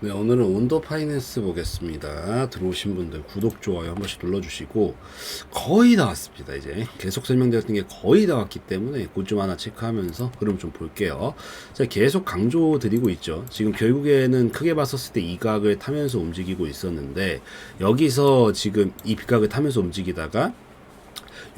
네, 오늘은 온더 파이낸스 보겠습니다. 들어오신 분들 구독, 좋아요 한 번씩 눌러주시고 거의 다 왔습니다. 이제 계속 설명드렸던 게 거의 다 왔기 때문에 그좀 하나 체크하면서 그럼 좀 볼게요. 제가 계속 강조 드리고 있죠. 지금 결국에는 크게 봤었을 때 이 각을 타면서 움직이고 있었는데 여기서 지금 이 비각을 타면서 움직이다가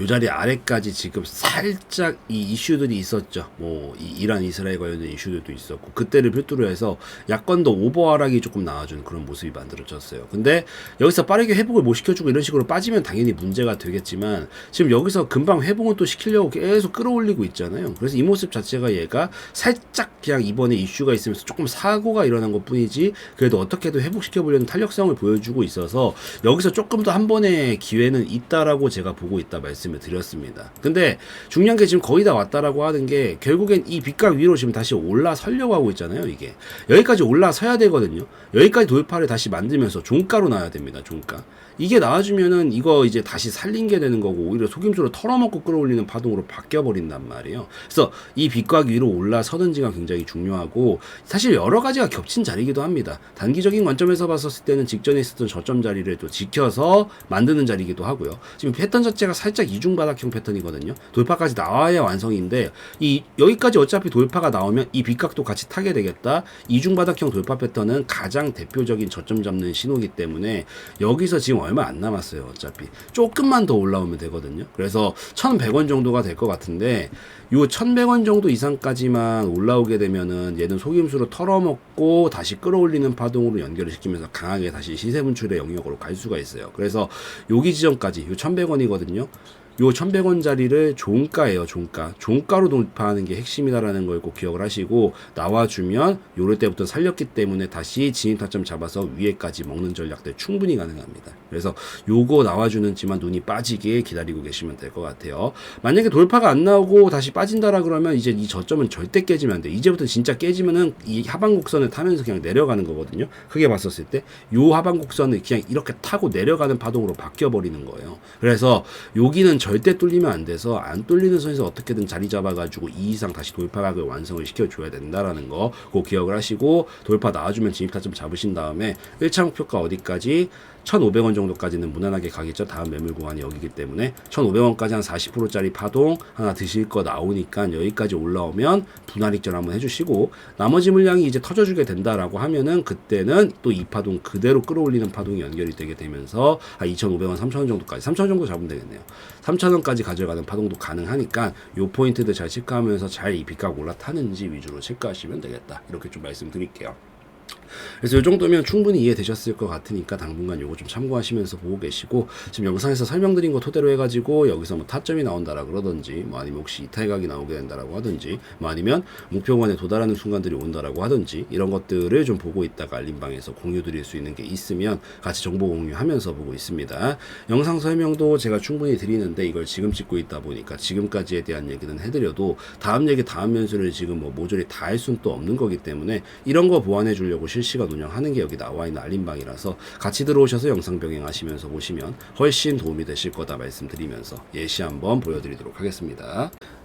요 자리 아래까지 지금 살짝 이 이슈들이 있었죠. 뭐, 이 이란 이스라엘 관련된 이슈들도 있었고, 그때를 필두로 해서 약간 더 오버 하락이 조금 나와주는 그런 모습이 만들어졌어요. 근데 여기서 빠르게 회복을 못 시켜주고 이런 식으로 빠지면 당연히 문제가 되겠지만, 지금 여기서 금방 회복을 또 시키려고 계속 끌어올리고 있잖아요. 그래서 이 모습 자체가 얘가 살짝 그냥 이번에 이슈가 있으면서 조금 사고가 일어난 것 뿐이지, 그래도 어떻게든 회복시켜 보려는 탄력성을 보여주고 있어서, 여기서 조금 더 한 번의 기회는 있다라고 제가 보고 있다 말씀을 드렸습니다. 근데 중요한 게 지금 거의 다 왔다라고 하는 게 결국엔 이 빗각 위로 지금 다시 올라서려고 하고 있잖아요. 이게 여기까지 올라서야 되거든요. 여기까지 돌파를 다시 만들면서 종가로 나와야 됩니다. 종가. 이게 나와주면은 이거 이제 다시 살린 게 되는 거고 오히려 속임수로 털어먹고 끌어올리는 파동으로 바뀌어 버린단 말이에요. 그래서 이 빗각 위로 올라서든지가 굉장히 중요하고 사실 여러 가지가 겹친 자리이기도 합니다. 단기적인 관점에서 봤었을 때는 직전에 있었던 저점 자리를 또 지켜서 만드는 자리이기도 하고요. 지금 패턴 자체가 살짝 이중 바닥형 패턴이거든요. 돌파까지 나와야 완성인데 이 여기까지 어차피 돌파가 나오면 이 빗각도 같이 타게 되겠다. 이중 바닥형 돌파 패턴은 가장 대표적인 저점 잡는 신호기 때문에 여기서 지금 얼마 안 남았어요. 어차피 조금만 더 올라오면 되거든요. 그래서 1,100원 정도가 될 것 같은데 요 1,100원 정도 이상까지만 올라오게 되면은 얘는 속임수로 털어먹고 다시 끌어올리는 파동으로 연결을 시키면서 강하게 다시 시세 분출의 영역으로 갈 수가 있어요. 그래서 여기 지점까지 요 1,100원이거든요. 요 1100원짜리를 종가예요, 종가. 종가로 돌파하는 게 핵심이다라는 걸 꼭 기억을 하시고 나와주면 요럴 때부터 살렸기 때문에 다시 진입 타점 잡아서 위에까지 먹는 전략들 충분히 가능합니다. 그래서 요거 나와주는 지만 눈이 빠지게 기다리고 계시면 될 것 같아요. 만약에 돌파가 안 나오고 다시 빠진다라 그러면 이제 이 저점은 절대 깨지면 안 돼. 이제부터 진짜 깨지면은 이 하방 곡선을 타면서 그냥 내려가는 거거든요. 크게 봤었을 때 요 하방 곡선을 그냥 이렇게 타고 내려가는 파동으로 바뀌어 버리는 거예요. 그래서 여기는 절대 뚫리면 안 돼서 안 뚫리는 선에서 어떻게든 자리 잡아가지고 이 이상 다시 돌파각을 완성을 시켜줘야 된다라는 거 꼭 기억을 하시고 돌파 나와주면 진입 타점 잡으신 다음에 1차 목표가 어디까지 1,500원 정도까지는 무난하게 가겠죠. 다음 매물 구간이 여기기 때문에 1,500원까지 한 40%짜리 파동 하나 드실 거 나오니까 여기까지 올라오면 분할 익절 한번 해주시고 나머지 물량이 이제 터져주게 된다라고 하면은 그때는 또 이 파동 그대로 끌어올리는 파동이 연결이 되게 되면서 한 2,500원, 3,000원 정도까지 3,000원 정도 잡으면 되겠네요. 3,000원까지 가져가는 파동도 가능하니까 요 포인트들 잘 체크하면서 잘이 빗각 올라타는지 위주로 체크하시면 되겠다. 이렇게 좀 말씀드릴게요. 그래서 이 정도면 충분히 이해되셨을 것 같으니까 당분간 요거 좀 참고하시면서 보고 계시고 지금 영상에서 설명드린 거 토대로 해가지고 여기서 뭐 타점이 나온다라 그러든지 뭐 아니면 혹시 이탈각이 나오게 된다라고 하든지 뭐 아니면 목표관에 도달하는 순간들이 온다라고 하든지 이런 것들을 좀 보고 있다가 알림방에서 공유 드릴 수 있는 게 있으면 같이 정보 공유하면서 보고 있습니다. 영상 설명도 제가 충분히 드리는데 이걸 지금 찍고 있다 보니까 지금까지에 대한 얘기는 해드려도 다음 얘기 다음 연수를 지금 뭐 모조리 다 할 수는 또 없는 거기 때문에 이런 거 보완해 주려고 실시간 운영하는 게 여기 나와 있는 알림방이라서 같이 들어오셔서 영상 병행하시면서 보시면 훨씬 도움이 되실 거다 말씀드리면서 예시 한번 보여드리도록 하겠습니다.